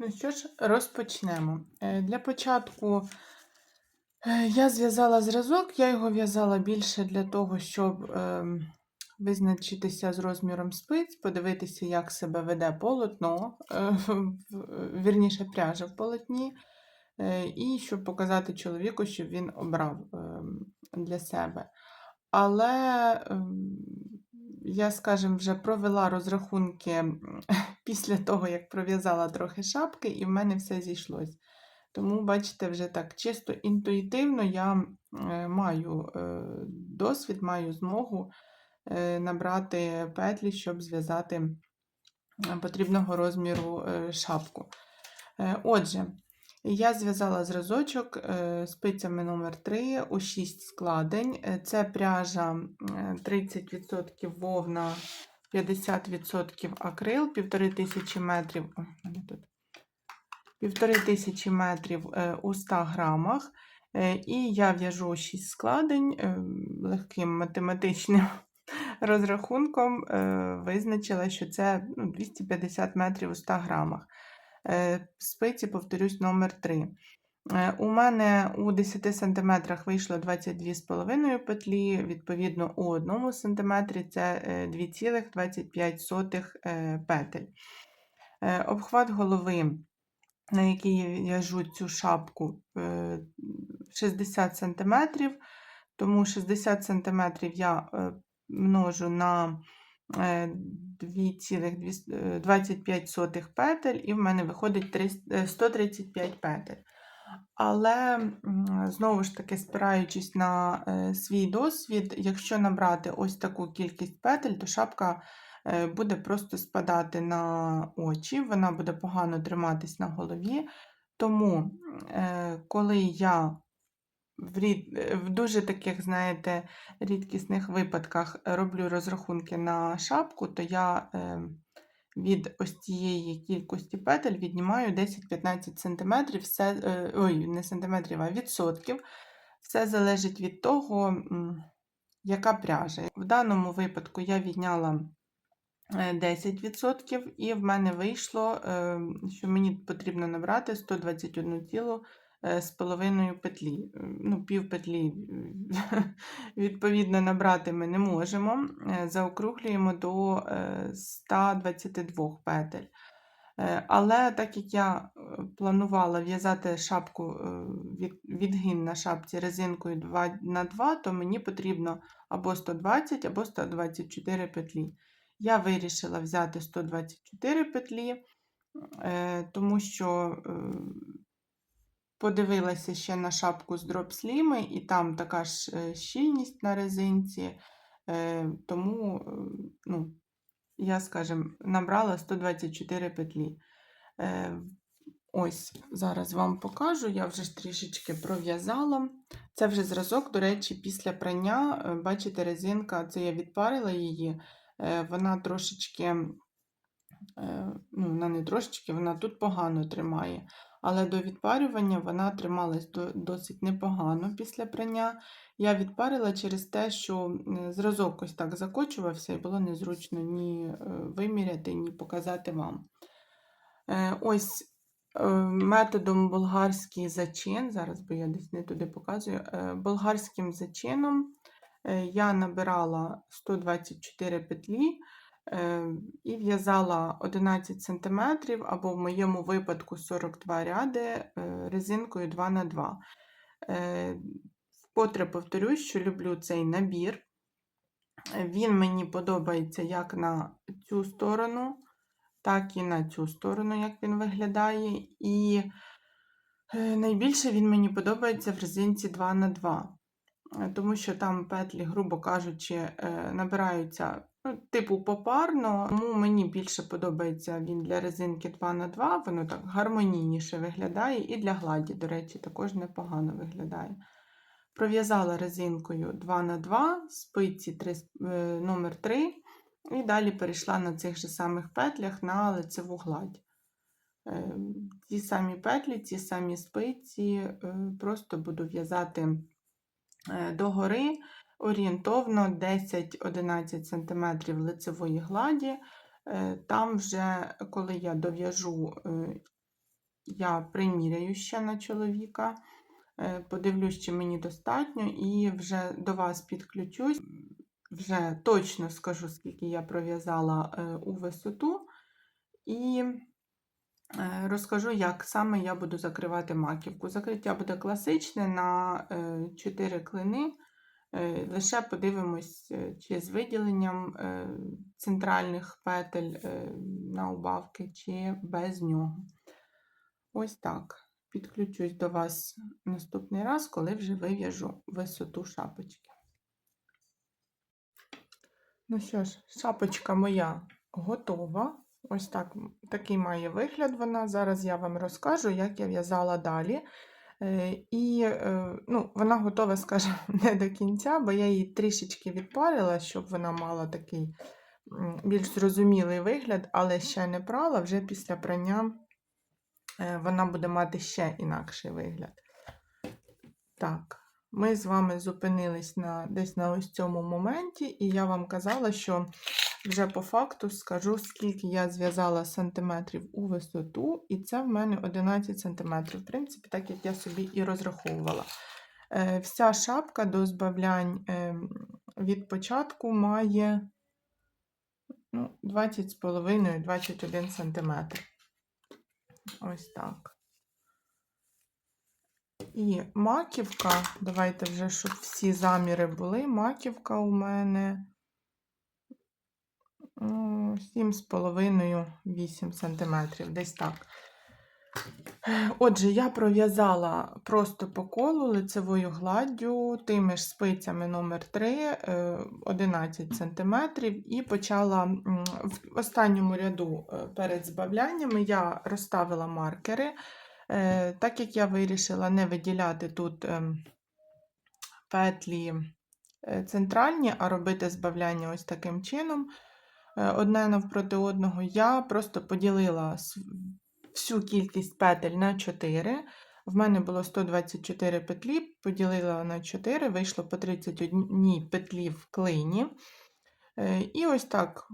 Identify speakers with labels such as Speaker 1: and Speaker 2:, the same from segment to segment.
Speaker 1: Ну що ж, розпочнемо. Е, Для початку е, я зв'язала зразок, я його в'язала більше для того, щоб ем, визначитися з розміром спиць, подивитися, як себе веде полотно, е, вірніше пряжа в полотні, і щоб показати чоловіку, щоб він обрав ем, для себе. Але ем, я, скажімо, вже провела розрахунки після того, як пров'язала трохи шапки, і в мене все зійшлось. Тому, бачите, вже так чисто інтуїтивно я е, маю е, досвід, маю змогу е, набрати петлі, щоб зв'язати потрібного розміру шапку. Отже, я зв'язала зразочок спицями номер 3 у 6 складень. Це пряжа е, 30% вовна, 50% акрил, 1500 метрів. О, тут. 1500 метрів е, у 100 грамах. Е, І я в'яжу 6 складень е, легким математичним розрахунком визначила, що це ну, 250 метрів у 100 грамах. Спиці, повторюсь, номер 3. Е, У мене у 10 см вийшло 22,5 петлі, відповідно, у 1 см це е, 2,25 е, петель. Е, Обхват голови, на який я в'яжу цю шапку, е, 60 см, тому 60 см я множу на е, 2,25 петель, і в мене виходить 300 е, 135 петель. Але знову ж таки, спираючись на е, свій досвід, якщо набрати ось таку кількість петель, то шапка е, буде просто спадати на очі, вона буде погано триматись на голові. Тому, е, коли я в, рід... в дуже таких, знаєте, рідкісних випадках роблю розрахунки на шапку, то я від ось цієї кількості петель віднімаю 10-15 см, все, е, ой, не сантиметрів, а відсотків. Все залежить від того, яка пряжа. В даному випадку я відняла е, 10%, і в мене вийшло, е, що мені потрібно набрати 121 е, з половиною петлі. Е, Ну, пів петлі, е, відповідно, набрати ми не можемо. Е, Заокруглюємо до е, 122 петель. Е, Але так як я е, планувала в'язати шапку е, від- відгин на шапці резинкою 2 на 2, то мені потрібно або 120, або 124 петлі. Я вирішила взяти 124 петлі, е, тому що е, подивилася ще на шапку з дропсліми, і там така ж е, щільність на резинці. е, Тому, е, ну, я, скажімо, набрала 124 петлі. Ось, зараз вам покажу, я вже трішечки пров'язала. Це вже зразок, до речі, після прання, бачите, резинка, це я відпарила її, вона трошечки, ну, вона не трошечки, вона тут погано тримає. Але до відпарювання вона трималась досить непогано після прання. Я відпарила через те, що е, зразок ось так закочувався, і було незручно ні е, виміряти, ні показати вам. Е, Ось е, методом болгарський зачин, зараз бо я десь не туди показую, е, болгарським зачином е, я набирала 124 петлі е, і в'язала 11 см, або в моєму випадку 42 ряди е, резинкою 2х2. Е, Вкотре повторюсь, що люблю цей набір. Він мені подобається як на цю сторону, так і на цю сторону, як він виглядає. І е, найбільше він мені подобається в резинці 2х2, е, тому що там петлі, грубо кажучи, набираються типу попарно, тому мені більше подобається він для резинки 2х2, воно так гармонійніше виглядає, і для гладі, до речі, також непогано виглядає. Пров'язала резинкою 2х2, спиці 3, е, номер 3, і далі перейшла на цих же самих петлях на лицеву гладь. Е, Ті самі петлі, ті самі спиці, е, просто буду в'язати догори орієнтовно 10-11 см лицевої гладі. Е, Там вже, коли я дов'яжу е, я приміряю ще на чоловіка, е, подивлюсь, чи мені достатньо, і вже до вас підключусь. Вже точно скажу, скільки я пров'язала у висоту, і розкажу, як саме я буду закривати маківку. Закриття буде класичне на 4 клини. Е, Лише подивимось, е, чи з виділенням е, центральних петель на убавки, чи без нього. Ось так. Підключусь до вас наступний раз, коли вже вив'яжу висоту шапочки. Ну що ж, шапочка моя готова. Ось так, такий має вигляд вона. Зараз я вам розкажу, як я в'язала далі. Е, І е, ну, вона готова, скажімо, не до кінця, бо я її трішечки відпарила, щоб вона мала такий більш зрозумілий вигляд, але ще не прала, вже після прання е, вона буде мати ще інакший вигляд. Так, ми з вами зупинились на, десь на ось цьому моменті, і я вам казала, що вже по факту скажу, скільки я зв'язала сантиметрів у висоту, і це в мене 11 сантиметрів. В принципі, так як я собі і розраховувала. Е, Вся шапка до збавлянь е, від початку має ну, 20,5-21 см. Ось так. І маківка, давайте вже, щоб всі заміри були. Маківка у мене 7,5-8 см, десь так. Отже, я пров'язала просто по колу лицевою гладдю тими ж спицями номер 3 е, 11 см, і почала в останньому ряду е, перед збавляннями я розставила маркери. Е, Так як я вирішила не виділяти тут ем, петлі е, центральні, а робити збавляння ось таким чином, одне навпроти одного, я просто поділила всю кількість петель на 4. В мене було 124 петлі, поділила на 4, вийшло по 31 петлі в клині. Е, І ось так,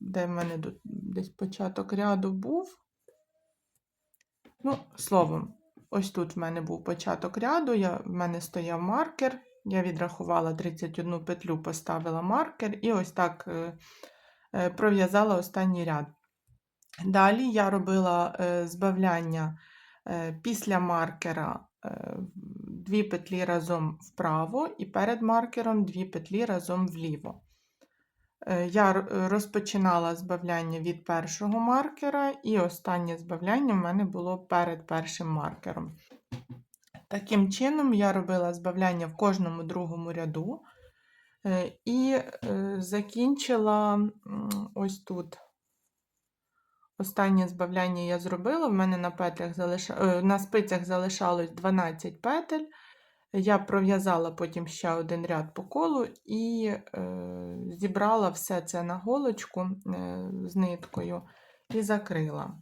Speaker 1: де в мене десь початок ряду був. Ну, словом, ось тут в мене був початок ряду, я, в мене стояв маркер. Я відрахувала 31 петлю, поставила маркер і ось так е, е, пров'язала останній ряд. Далі я робила е, збавляння після маркера дві петлі разом вправо і перед маркером дві петлі разом вліво. Я розпочинала збавляння від першого маркера, і останнє збавляння в мене було перед першим маркером. Таким чином, я робила збавляння в кожному другому ряду е, і е, закінчила ось тут. Останнє збавляння я зробила. В мене на, петлях залиша... е, на спицях залишалось 12 петель. Я пров'язала потім ще один ряд по колу і е, зібрала все це на голочку е, з ниткою і закрила.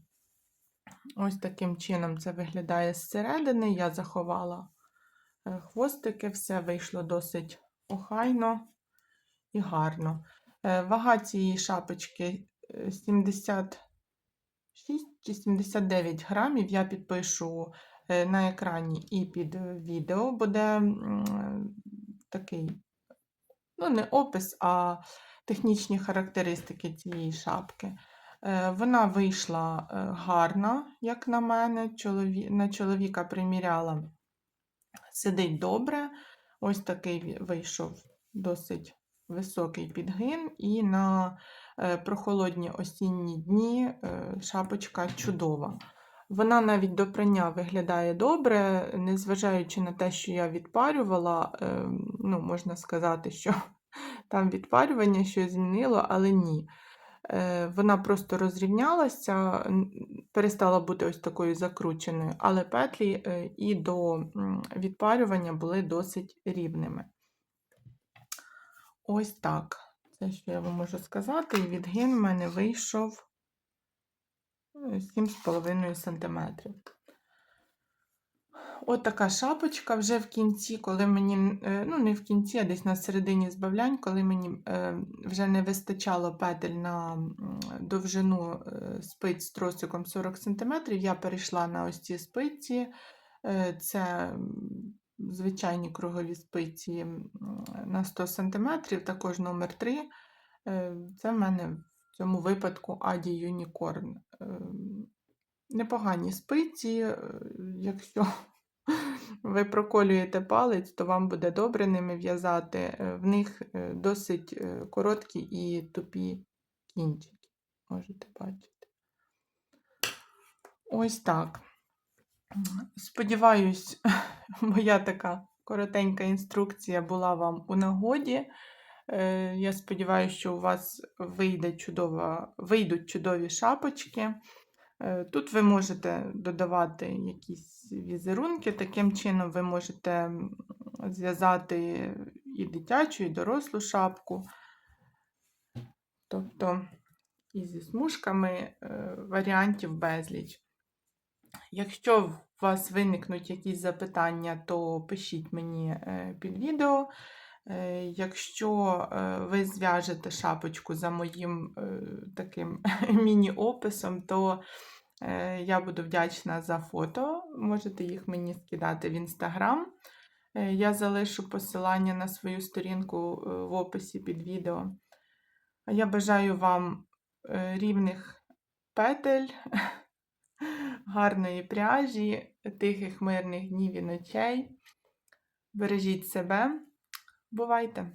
Speaker 1: Ось таким чином це виглядає зсередини. Я заховала е, хвостики, все вийшло досить охайно і гарно. Е, Вага цієї шапочки е, 76 чи 79 грамів. Я підпишу е, на екрані і під е, відео буде такий, ну, не опис, а технічні характеристики цієї шапки. Е, Вона вийшла е, гарна, як на мене. На чоловіка приміряла. Сидить добре. Ось такий вийшов досить високий підгин, і на е, прохолодні осінні дні шапочка чудова. Вона навіть до прання виглядає добре, незважаючи на те, що я відпарювала, ну, можна сказати, що там відпарювання щось змінило, але ні. Е, Вона просто розрівнялася, перестала бути ось такою закрученою, але петлі е, і до відпарювання були досить рівними. Ось так. Це що я вам можу сказати. І відгин в мене вийшов е, 7,5 см. От така шапочка вже в кінці, коли мені, е, ну не в кінці, а десь на середині збавлянь, коли мені е, вже не вистачало петель на довжину е, спиць з тросиком 40 см, я перейшла на ось ці спиці. Це звичайні кругові спиці на 100 см, також номер 3. Це в мене в цьому випадку Unicorn. Ем, Непогані спиці, якщо ви проколюєте палець, то вам буде добре ними в'язати. Е, В них е, досить е, короткі і тупі кінчики. Можете бачити. Ось так. Сподіваюсь, моя така коротенька інструкція була вам у нагоді. Я сподіваюся, що у вас вийде чудова, вийдуть чудові шапочки. Е, Тут ви можете додавати якісь візерунки, таким чином ви можете зв'язати і дитячу, і дорослу шапку. Тобто і зі смужками е, варіантів безліч. Якщо у вас виникнуть якісь запитання, то пишіть мені е, під відео. Е, Якщо е, ви зв'яжете шапочку за моїм е, таким міні-описом, то я буду вдячна за фото. Можете їх мені скидати в інстаграм. Я залишу посилання на свою сторінку в описі під відео. Я бажаю вам рівних петель, гарної пряжі, тихих мирних днів і ночей. Бережіть себе. Бувайте!